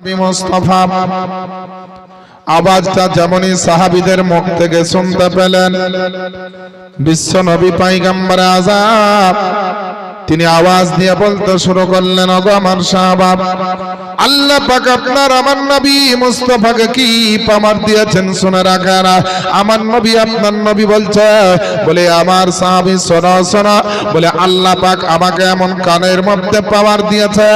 মুস্তাফা। আওয়াজটা যেমনই সাহাবিদের মুখ থেকে শুনতে পেলেন বিশ্ব নবী পাইগাম্বার আজাব তিনি আওয়াজ দিয়ে বলতে শুরু করলেন, ওগো আমার সাহাবাব আল্লাহ পাক আপনার, আমার নবী মুস্তফাকে কি পামার দিয়েছেন, শুনে রাখারা আমার নবী আপনার নবী বলছে, বলে, আমার সাহাবী, শোনা শোনা, বলে, আল্লাহ পাক আমাকে এমন কানের মধ্যে পাওয়ার দিয়েছে,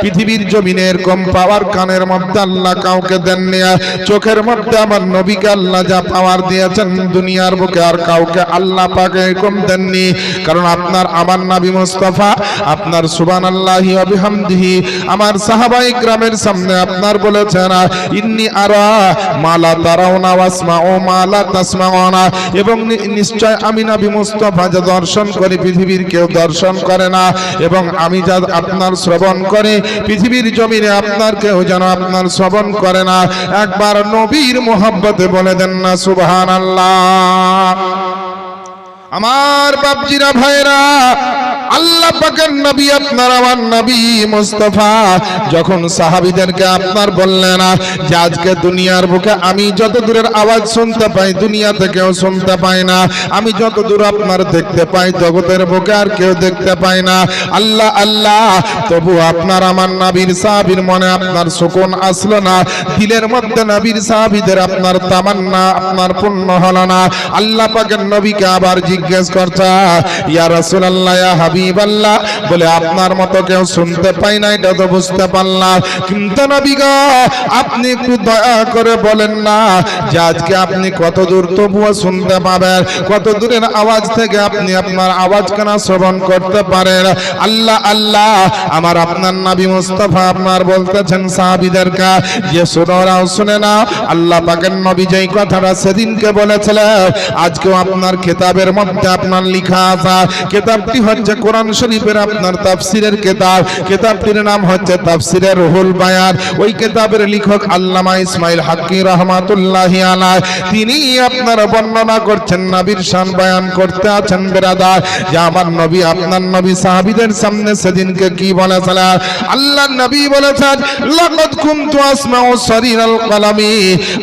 পৃথিবীর জমিনে এরকম পাওয়ার কানের মধ্যে আল্লাহ কাউকে দেননি। চোখের মধ্যে আমার নবীকে আল্লাহ যা পাওয়ার দিয়েছেন, দুনিয়ার বুকে আর কাউকে আল্লাহ পাক এরকম দেননি। কারণ আপনার, আমার নবী মুস্তাফা আপনার সুবান আল্লাহি অবিহামদিহি আমার সাহাবাই গ্রামের সামনে আপনার বলেছেন, ইন্নি আরা মালা তারাউনা ওয়াসমা ও মালা এবং নি- নিশ্চয় আমি নবী মুস্তাফা যা দর্শন করি, পৃথিবীর কেউ দর্শন করে না। এবং আমি যা আপনার শ্রবণ করি, পৃথিবীর জমিনে আপনার কেউ যেন আপনার শ্রবণ করে না। একবার নবীর মোহাব্বতে বলে দেন না সুবহান আল্লাহ আমার বাপজিরা ভাইরা আল্লাহ পাকের নবী আপনার, আমার নবী মুস্তাফা। যখন সাহাবিদেরকে আপনার বললেন যে আজকে দুনিয়ার বুকে আমি যত দূরের আওয়াজ শুনতে পাই, দুনিয়া থেকেও শুনতে পাই না। আমি যত দূর আপনার দেখতে পাই, জগতের বুকে আর কেউ দেখতে পাই না। আল্লাহ আল্লাহ, তবু আপনার, আমার নবীর সাহাবীর মনে আপনার শকুন আসলো না। দিলের মধ্যে নবীর সাহাবীদের আপনার তামান্না, আপনার পূর্ণ হলো না। আল্লাহ পাকের নবীকে আবার জিজ্ঞেস করছে ইয়া রাসূলুল্লাহ, ইয়া হাবিবাল্লাহ বলে, আপনার মতো কেউ শুনতে পাই না, এটা তো বুঝতে পারলাম। কিন্তু নবী গো, আপনি একটু দয়া করে বলেন না যে, আজকে আপনি কত দূর তবুও শুনতে পাবেন, কত দূরের আওয়াজ থেকে আপনি আপনার আওয়াজ কেনা শ্রবণ করতে পারেন। আল্লাহ আল্লাহ, আমার আপনার নবী মুস্তাফা আপনার বলতেছেন সাহাবীদেরকে, যে শুনোরাও শুনে না আল্লাহ পাকের নবী যেই কথাটা সেদিনকে বলেছিলেন, আজকেও আপনার কিতাবের মধ্যে আপনার লেখা আছে। কিতাবটি হচ্ছে কোরআন শরীফের আপনার তাফসিরের কিতাব। কিতাবটির নাম হচ্ছে তাফসিরের রুহুল বায়ান। ওই কিতাবের লেখক আল্লামা ইসমাইল হাক্কি রহমাতুল্লাহ আলাইহ। তিনি আপনার বর্ণনা করছেন, নবীর শান বয়ান করতে আছেন বেরাদার। যে আমার নবী, আপনার নবী সাহাবীদের সামনে সেদিনকে কি বলেছিলেন? আল্লাহ নবী বলেছেন, লাকাদ কুনতু আসমাউ সরিরাল কলামি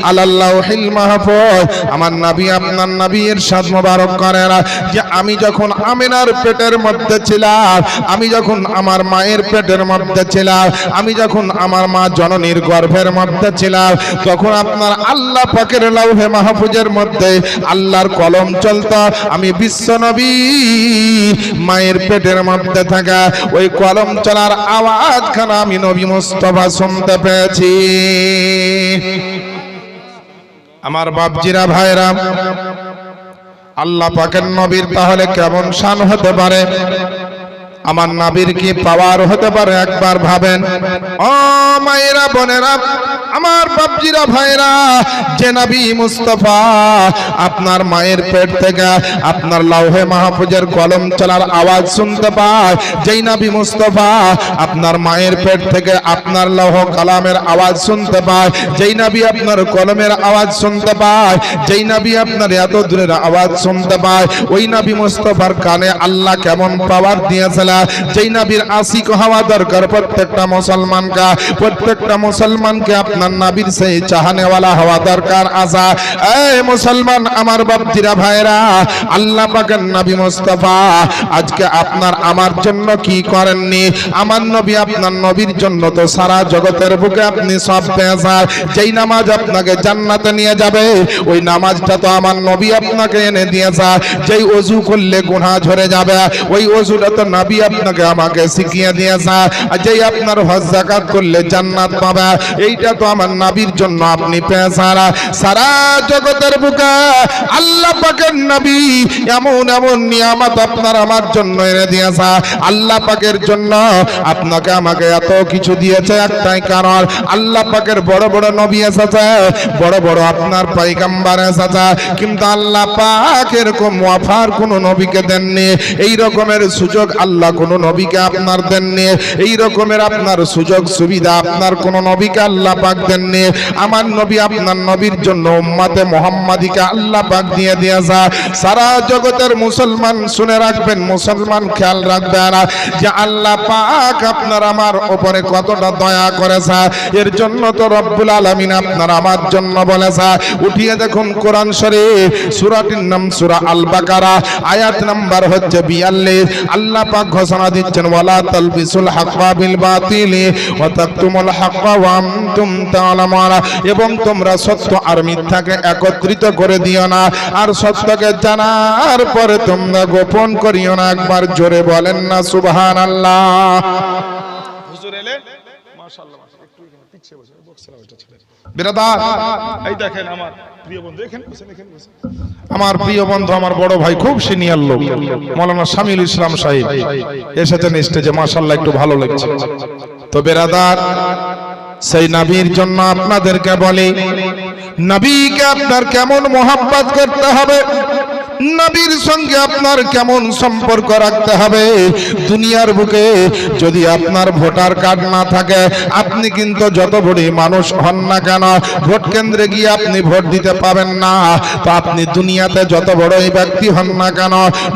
আলাল্লাহিল মাহফুজ। আমার নবী আপনার নবী এর সাদ মোবারক করেন যে আমি যখন আমিনার পেটের মধ্যে ছিলাম আমি যখন আমার মায়ের পেটের মধ্যে ছিলাম, আমি যখন আমার মা জননীর গর্ভের মধ্যে ছিলাম, তখন আপনার আল্লাহ পাকের লাউহে মাহফুজের মধ্যে আল্লাহর কলম চলত। আমি বিশ্ব নবী মায়ের পেটের মধ্যে থাকা ওই কলম চলার আওয়াজখানা আমি নবী মুস্তফা শুনতে পেয়েছি। আমার বাপজিরা ভাইরা আল্লাহ পাকের নবীর তাহলে কেমন শান হতে পারে? আমার নাবির কি পাওয়ার হতে পারে, একবার ভাবেন। ও মায়েরা, বোনেরা, আমার বাপজিরা ভাইরা যে নবী মুস্তফা, আপনার মায়ের পেট থেকে আপনার লাউহে মাহফুজের কলম চলার আওয়াজ শুনতে পায়। যেই নবী মুস্তফা, আপনার মায়ের পেট থেকে আপনার লৌহ কালামের আওয়াজ শুনতে পায়। যেই নবী আপনার কলমের আওয়াজ শুনতে পায়, যেই নবী আপনার এত দূরের আওয়াজ শুনতে পায়। ওই নাবি মুস্তফার কানে আল্লাহ কেমন পাওয়ার দিয়েছিল যেই নবীর আশিক হওয়া দরকার প্রত্যেকটা মুসলমানকে প্রত্যেকটা মুসলমানকে আপনার নবীর সেই চাহানেওয়ালা হওয়া দরকার। আসা এই মুসলমান আমার বাপজিরা ভাইরা আল্লাহ পাকের নবী মুস্তফা, আজকে আপনার আমার জন্য কি করেননি? আমার নবী আপনার নবীর জন্য তো সারা জগতের বুকে আপনি সব পেয়েছেন যেই নামাজ আপনাকে জান্নাতে নিয়ে যাবে, ওই নামাজটা তো আমার নবী আপনাকে এনে দিয়েছে যেই অজু করলে গুনাহ ঝরে যাবে, ওই অজুটা তো নবী আপনাকে আমাকে শিখিয়ে দিয়েছে যেই আপনার হজ করলে জান্নাত পাবে এইটা তো আমার নবীর জন্য আপনি পেয়েছেন সারা জগতের বুকে আল্লাহ পাকের নবী এমন এমন নিয়ামত আপনার আমার জন্য এনে দিয়েছে আল্লাহ পাকের জন্য আপনাকে আমাকে এত কিছু দিয়েছে একটাই কারণ আল্লাহ পাকের বড় বড় নবী এসেছে বড় বড় আপনার পাইগাম্বার এসেছে কিন্তু আল্লাহ পাক এরকম ওয়াফার কোন নবীকে দেননি এই রকমের সুযোগ আল্লাহ কোন নবীকে আপনার দেননি। এই রকমের আপনার সুযোগ সুবিধা আপনার কোনো নবীকে আল্লাহ পাক দেননি। আমার নবী আপনার নবীর জন্য উম্মাতে মোহাম্মদীকে আল্লাহ পাক দিয়ে দিয়েছে সারা জগতের মুসলমান শুনে রাখবেন, মুসলমান খেয়াল রাখবেন যে আল্লাহ পাক আপনার আমার উপরে কতটা দয়া করেছে। এর জন্য তো রব্বুল আলামিন আপনার আমার জন্য বলেছে উঠিয়ে দেখুন কোরআন শরীফ, সূরাটির নাম সূরা আল বাকারা আয়াত নাম্বার হচ্ছে 42 আল্লাহ পাক ঘোষণা দিচ্ছেন, ওয়ালা তালবিসুল হাক্কা বিল বাতিলি ওয়া তাকতুমুল হাক্কা ওয়া আনতুম এবং তোমরা সত্য আর মিথ্যাকে একত্রিত করে দিও না। আর সত্যকে জানার পরে তোমরা গোপন করিও না। একবার জোরে বলেন না, সুবহানাল্লাহ। হুজুর এলেন মাশাআল্লাহ একটু বসে, বক্স এটা ছেড়ে বিরাদার এই দেখেন আমার প্রিয় বন্ধু এখানে বসেন এখানে বসেন। আমার প্রিয় বন্ধু আমার বড় ভাই খুব সিনিয়র লোক মৌলানা শামিল ইসলাম সাহেব এসেছেন স্টেজে মাশাল্লাহ একটু ভালো লাগছে। তো বেরাদার সেই নবীর জন্য আপনাদেরকে বলে নবীকে আপনার কেমন মোহাব্বত করতে হবে? নবীর সঙ্গে আপনার কেমন সম্পর্ক রাখতে হবে? দুনিয়ার বুকে যদি আপনার ভোটার কার্ড না থাকে, আপনি কিন্তু যত বড়ই মানুষ হন না কেন, ভোট কেন্দ্রে গিয়ে আপনি ভোট দিতে পাবেন না। তো আপনি দুনিয়াতে যত বড়ই ব্যক্তি হন না কেন,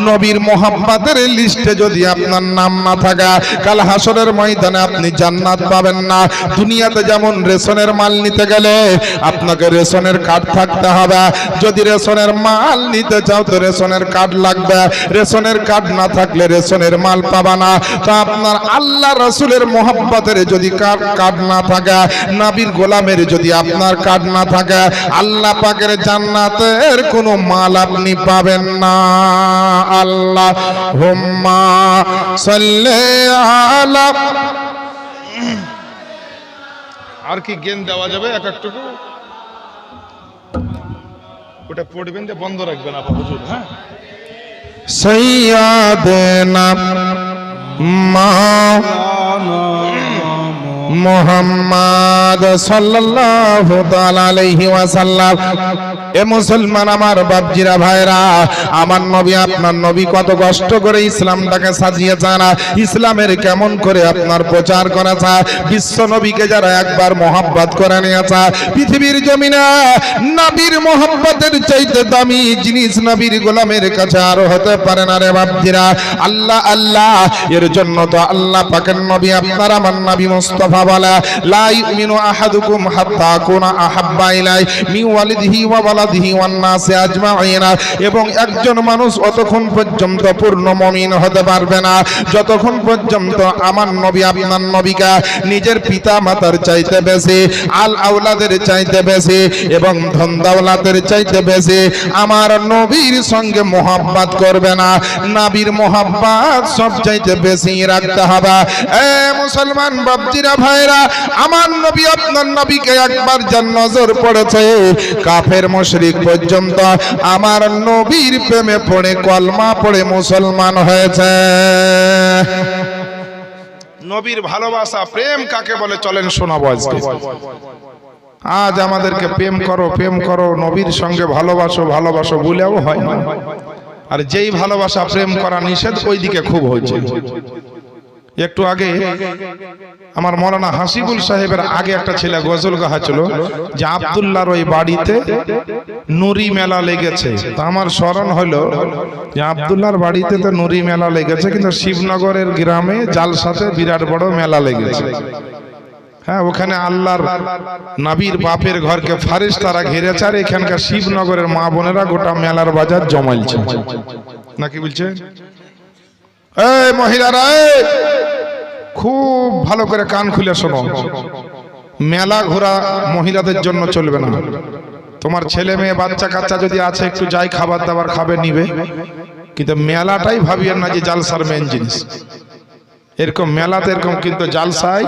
নবীর মোহাম্মতের লিস্টে যদি আপনার নাম না থাকে, কাল হাসরের ময়দানে আপনি জান্নাত পাবেন না। দুনিয়াতে যেমন রেশনের মাল নিতে গেলে আপনাকে রেশনের কার্ড থাকতে হবে। যদি রেশনের মাল নিতে চাও তো রেশনের কার্ড লাগবে। রেশনের কার্ড না থাকলে রেশনের মাল পাবা না। তো আপনার আল্লাহ রসুলের মোহাম্মতের যদি কার্ড কার্ড না থাকে, নাবির গোলামের যদি আপনার কার্ড না থাকে, আল্লাহ পাকের জান্নাতের কোনো মাল আপনি পাবেন না। আল্লাহ হুম্মা সাল্লে আলা আর কি গেন দেওয়া যাবে এক একটুকু? ওটা পড়বেন যে বন্ধ রাখবেন আপা হুজুর হ্যাঁ? সৈয়াদেনা মোহাম্মদ সাল্লাল্লাহু তাআলা আলাইহি ওয়াসাল্লাম এ মুসলমান আমার বাপজিরা ভাইরা আমার নবী আপনার নবী কত কষ্ট করে ইসলামটাকে সাজিয়ে জানা ইসলামের কেমন করে আপনার প্রচার করেছে বিশ্ব নবীকে যারা একবার মোহাব্বত করে নিয়েছে পৃথিবীর জমিনে নবীর মোহাব্বতের চাইতে দামি জিনিস নবীর গোলামের কাছে আরও হতে পারে না রে বাপজিরা। আল্লাহ আল্লাহ, এর জন্য তো আল্লাহ পাকের নবী আপনার আমার নবী মুস্তাফা বলা, লা ইউমিনু আহাদুকুম হাত্তা আকুনা আহাব্বা ইলাই মি ওয়ালিদিহি ওয়া এবং একজন মানুষ অতক্ষণ পর্যন্ত পূর্ণ মুমিন হতে পারবে না। যতক্ষণ পর্যন্ত আমার নবী আপনার নবীকা নিজের পিতা মাতার চাইতে বেশি, আল আওলাদের চাইতে বেশি এবং ধন দাওলাতের চাইতে বেশি আমার নবীর সঙ্গে মোহাব্বত করবে না। নাবির মোহাব্বত সব চাইতে বেশি রাখতে হবে। এ মুসলমান বাপজিরা ভাইরা, আমার নবী আপনার নবীকে একবার যার নজর পড়েছে, কাফের মুশরিক পর্যন্ত আমার নবীর প্রেমে পড়ে, কলমা পড়ে মুসলমান হয়েছে। নবীর ভালোবাসা, প্রেম কাকে বলে? চলেন শোনাবো আজকে। আজ আমাদেরকে প্রেম করো প্রেম করো, নবীর সঙ্গে ভালোবাসো ভালোবাসো বলেও হয় না। আর যেই ভালোবাসা, প্রেম করা নিষেধ, ওইদিকে খুব হয়েছে। একটু আগে আমার মৌলানা হাসিবুল সাহেবের আগে একটা ছেলে গজল গাহাছিল যে আবদুল্লাহর ওই বাড়িতে নুরি মেলা লেগেছে। তা আমার স্মরণ হলো যে আবদুল্লাহর বাড়িতে তো নুরি মেলা লেগেছে, কিন্তু শিবনগরের গ্রামে জালসাতে বিরাট বড় মেলা লেগেছে। হ্যাঁ ওখানে আল্লাহর নাবির বাপের ঘরকে ফারিস তারা ঘিরেছে, আর এখানকার শিবনগরের মা বোনেরা গোটা মেলার বাজার জমাইছে। নাকি বলছে? এই মহিলারা খুব ভালো করে কান খুলে শোনো। মেলা ঘোরা মহিলাদের জন্য চলবে না। তোমার ছেলে মেয়ে বাচ্চা কাচ্চা যদি আছে একটু যাই খাবার দাবার খাবে নিবে। কিন্তু মেলাটাই ভাবিয়েন না যে জালসার মেন জিনিস। এরকম মেলাতে এরকম কিন্তু জালসায়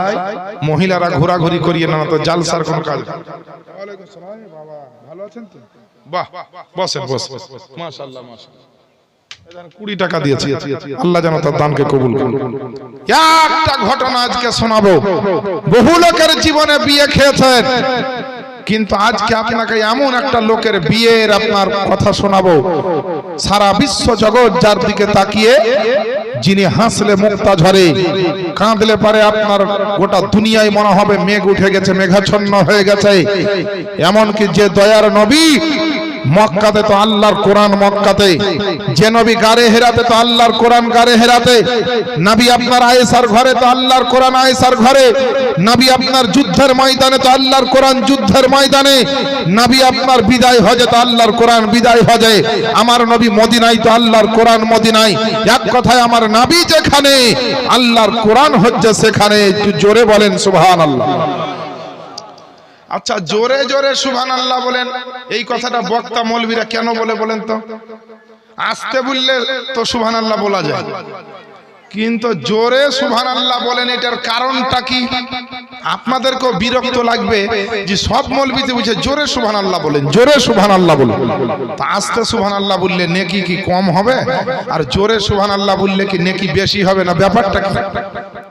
মহিলারা ঘোরাঘুরি করিয়ে না তো জালসার কোন কাজ ভালো বাহ বসেন বসেন। মাশাআল্লাহ মাশাআল্লাহ। কুড়ি টাকা দিয়েছি আল্লাহ যেন তার দানকে কবুল করুন। একটা ঘটনা আজকে শোনাবো। বহু লোকের জীবনে বিয়ে খেয়েছেন। কিন্তু আজকে আপনাকে এমন একটা লোকের বিয়ের আপনার কথা শোনাবো। সারা বিশ্ব জগৎ যার দিকে তাকিয়ে যিনি হাসলে মুক্তা ঝরে কাঁদলে পারে আপনার গোটা দুনিয়ায় মনে হবে মেঘ উঠে গেছে মেঘাচ্ছন্ন হয়ে গেছে। এমনকি যে দয়ার নবী মক্কাতে তো আল্লাহর কোরআন মক্কাতে। যে নবী গারে হেরাতে তো আল্লাহর কোরআন গারে হেরাতে। নবী আপনার আয়েসার ঘরে তো আল্লাহর কোরআন আয়েসার ঘরে। নবী আপনার যুদ্ধের ময়দানে তো আল্লাহর কোরআন যুদ্ধের ময়দানে। নবী আপনার বিদায় হজে তো আল্লাহর কোরআন বিদায় হজে। আমার নবী মদিনায় তো আল্লাহর কোরআন মদিনায়। এক কথায় আমার নবী যেখানে, আল্লাহর কোরআন হচ্ছে সেখানে। জোরে বলেন, সুবহানাল্লাহ। আচ্ছা জোরে জোরে সুভান আল্লাহ বলেন। এই কথাটা বক্তা মৌলবীরা কেন বলে বলেন তো? আসতে বললে তো সুভান আল্লাহ বলা যায়। কিন্তু জোরে সুভান আল্লাহ বলেন, এটার কারণটা কি? আপনাদেরকেও বিরক্ত লাগবে যে সব মৌলবীতে বুঝে জোরে সুভান আল্লাহ বলেন, জোরে সুবহানাল্লাহ বলেন। তা আস্তে সুভান আল্লাহ বললে নেকি কি কম হবে? আর জোরে সুভান আল্লাহ বললে কি নেকি বেশি হবে না? ব্যাপারটা কি?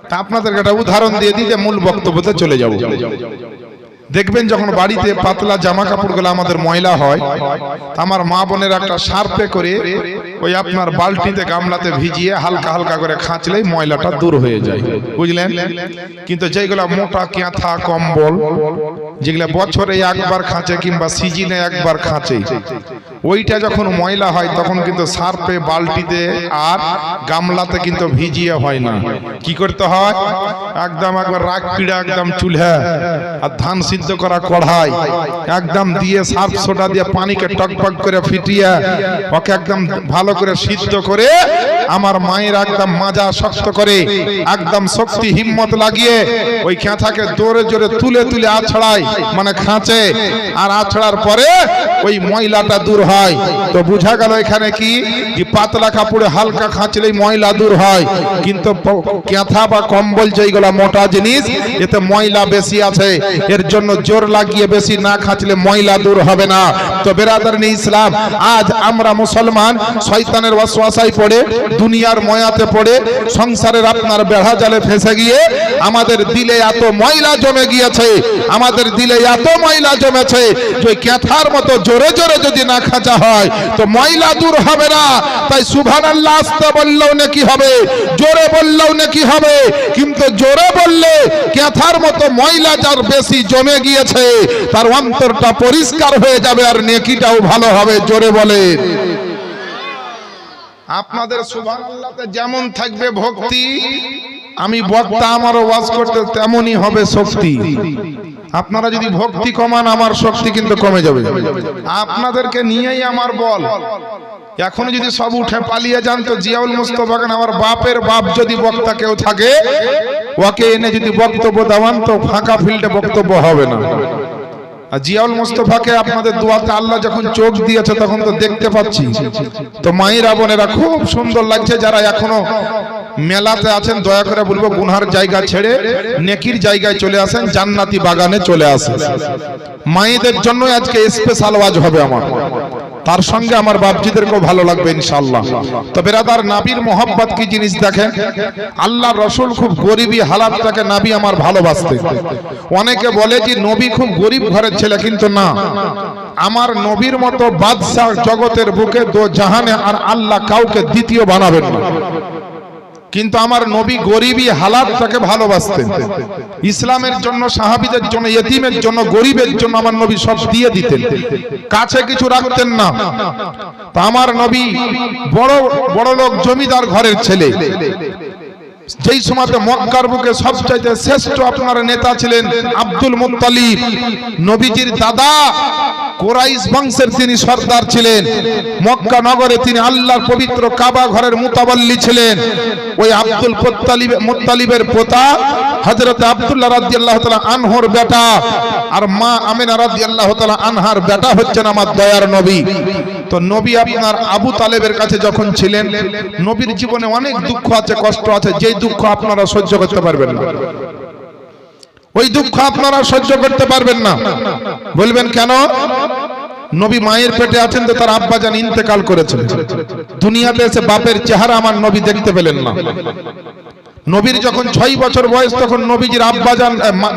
তা আপনাদেরকে একটা উদাহরণ দিয়ে যে মূল বক্তব্যতে চলে যাব। দেখবেন যখন বাড়িতে পাতলা জামা কাপড়গুলো আমাদের ময়লা হয় আমার মা বোনের একটা সার্পে করে ওই আপনার বালতিতে গামলাতে ভিজিয়ে হালকা হালকা করে খাঁচলেই ময়লাটা দূর হয়ে যায়। বুঝলেন? কিন্তু যেগুলো মোটা কেঁথা কম্বল যেগুলো বছরে একবার খাঁচে কিংবা সিজিনে একবার খাঁচে ওইটা যখন ময়লা হয়, তখন কিন্তু সার্পে বালতিতে আর গামলাতে কিন্তু ভিজিয়ে হয় না। কি করতে হয়? একদম একবার রাগ পিড়া একদম চুলে আর ধান সিদ্ধ করা কড়াই একদম দিয়ে সার্ফ সোডা দিয়ে পানিকে টকপক করে ফিটিয়ে ওকে একদম ভালো করে সিদ্ধ করে আমার মায়ের একদম মাজা শক্ত করে, একদম শক্তি হিম্মত লাগিয়ে ওই খেঁথাকে জোরে জোরে তুলে তুলে আছড়ায় মানে খাঁচে। আর আছড়ার পরে ওই ময়লাটা দূর হয়। তো বোঝা গেল এখানে কি? যে পাতলা কাপড়ে হালকা খাঁচলেই ময়লা দূর হয়। কিন্তু ক্যাথা বা কম্বল যেগুলা মোটা জিনিস, এতে ময়লা বেশি আছে। এর জন্য জোর লাগিয়ে বেশি না খাঁচলে ময়লা দূর হবে না। তো বেরাদার ইসলাম, আজ আমরা মুসলমান, শয়তানের ওয়াসওয়াসায় পড়ে দুনিয়ার ময়াতে পড়ে, সংসারের আপনার বেড়া জালে ফেসে গিয়ে আমাদের দিলে এত ময়লা জমে গিয়েছে, আমাদের দিলে এত ময়লা জমেছে যে ক্যাথার মতো জোরে জোরে যদি না খাঁচা হয়, তো ময়লা দূর হবে না। তাই সুভান আল্লাহ আসতে বললেও নাকি হবে, জোরে বললেও নাকি হবে, কিন্তু জোরে বললে ক্যাথার মতো ময়লা যার বেশি জমে গিয়েছে, তার অন্তরটা পরিষ্কার হয়ে যাবে আর নেকিটাও ভালো হবে, জোরে বলে আপনাদের আল্লাহতে যেমন থাকবে ভক্তি আমি বক্তা আমার ওয়াজ করতে তেমনই হবে শক্তি। আপনারা যদি ভক্তি কমান আমার শক্তি কিন্তু কমে যাবে। আপনাদেরকে নিয়েই আমার বল। এখন যদি সব উঠে পালিয়ে যান তো জিয়াউল মুস্তফা খান আমার বাপের বাপ যদি বক্তা কেউ থাকে ওকে এনে যদি বক্তব্য দেওয়ান তো ফাঁকা ফিল্ডে বক্তব্য হবে না। আর জিয়াউল মুস্তফাকে আপনাদের দোয়াতে আল্লাহ যখন চোখ দিয়েছে, তখন তো দেখতে পাচ্ছি। তো মায়েরা, বোনেরা, খুব সুন্দর লাগছে যারা এখনও মেলাতে আছেন, দয়া করে বলব, গুনহার জায়গা ছেড়ে নেকির জায়গায় চলে আসেন, জান্নাতি বাগানে চলে আসেন। মায়েদের জন্য আজকে স্পেশাল ওয়াজ হবে আমার। তার সঙ্গে আমার বাপজিদেরকেও ভালো লাগবে ইনশাল্লাহ তো বেরাদার নাবির মোহাম্মত কি জিনিস দেখেন? আল্লাহ রসুল খুব গরিবী হালাতটাকে নাবি আমার ভালোবাসতে। অনেকে বলে যে নবী খুব গরিব ঘরের ছেলে, কিন্তু না। আমার নবীর মতো বাদশাহ জগতের বুকে দো জাহানে আর আল্লাহ কাউকে দ্বিতীয় বানাবেন না। কিন্তু আমার নবী গরিবী হালাতটাকে ভালোবাসতেন। ইসলামের জন্য, সাহাবিদের জন্য এতিমের জন্য, গরিবের জন্য আমার নবী সব দিয়ে দিতেন। কাছে কিছু রাখতেন না। তা আমার নবী বড় বড় লোক জমিদার ঘরের ছেলে। যেই সময়তে মক্কার বুকে সবচাইতে শ্রেষ্ঠ আপনার নেতা ছিলেন আব্দুল মুত্তালিব, নবীজির দাদা কোরাইশ বংশের তিনি সর্দার ছিলেন। মক্কা নগরে তিনি আল্লাহর পবিত্র কাবা ঘরের মুতাবাল্লি ছিলেন। ওই আব্দুল মুত্তালিব, মুত্তালিবের পোতা হযরত আব্দুল্লাহ রাদিয়াল্লাহু তাআলা আনহর বেটা। আর মা আমিনা রাদিয়াল্লাহু তাআলা আনহার বেটা হচ্ছেন আমার দয়ার নবী। তো নবী আপনার আবু তালেবের কাছে যখন ছিলেন, নবীর জীবনে অনেক দুঃখ আছে, কষ্ট আছে, যেই দুঃখ আপনারা সহ্য করতে পারবেন ওই দুঃখ আপনারা সহ্য করতে পারবেন না। বলবেন, কেন? নবী মায়ের পেটে আছেন তো তার আব্বা জান ইন্তেকাল করেছেন। দুনিয়াতে এসে বাপের চেহারা আমার নবী দেখতে পেলেন না। নবীর যখন ছয় বছর বয়স, তখন নবীজির আব্বা জান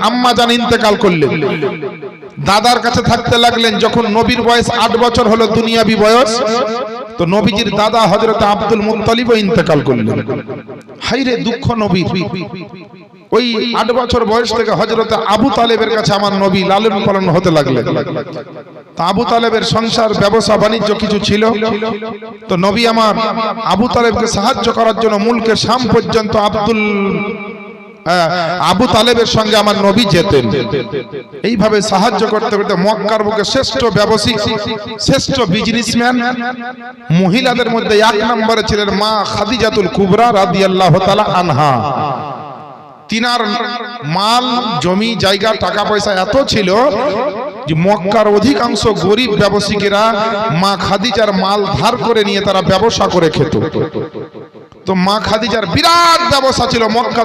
আম্মা জান ইন্তেকাল করলেন। দাদার কাছে থাকতে লাগলেন যখন নবীর বয়স আট বছর হলো দুনিয়াবি বয়স, তো নবীজির দাদা হজরত আব্দুল মুত্তালিব ইন্তেকাল করলেন। হাইরে দুঃখ নবীর। ওই আট বছর বয়স থেকে হজরত আবু তালেবের কাছে আমার নবী লালন পালন হতে লাগলেন। তা আবু তালেবের সংসার, ব্যবসা, বাণিজ্য কিছু ছিল। তো নবী আমার আবু তালেবকে সাহায্য করার জন্য মুলকে শাম পর্যন্ত আব্দুল আবু তালেবের সঙ্গে আমার নবী যেতেন। এইভাবে সাহায্য করতে করতে মক্কার বুকে শ্রেষ্ঠ ব্যবসায়িক শ্রেষ্ঠ বিজনেসম্যান মহিলাদের মধ্যে এক নম্বরে ছিলেন মা খাদিজাতুল কুবরা রাদিয়াল্লাহু তাআলা আনহা। তিনার মাল, জমি, জায়গা, টাকা পয়সা এত ছিল যে মক্কার অধিকাংশ গরিব ব্যবসায়ীরা মা খাদিজার মাল ধার করে নিয়ে তারা ব্যবসা করে খেত। তো মা খাদিজার বিরাট ব্যবসা ছিল মক্কা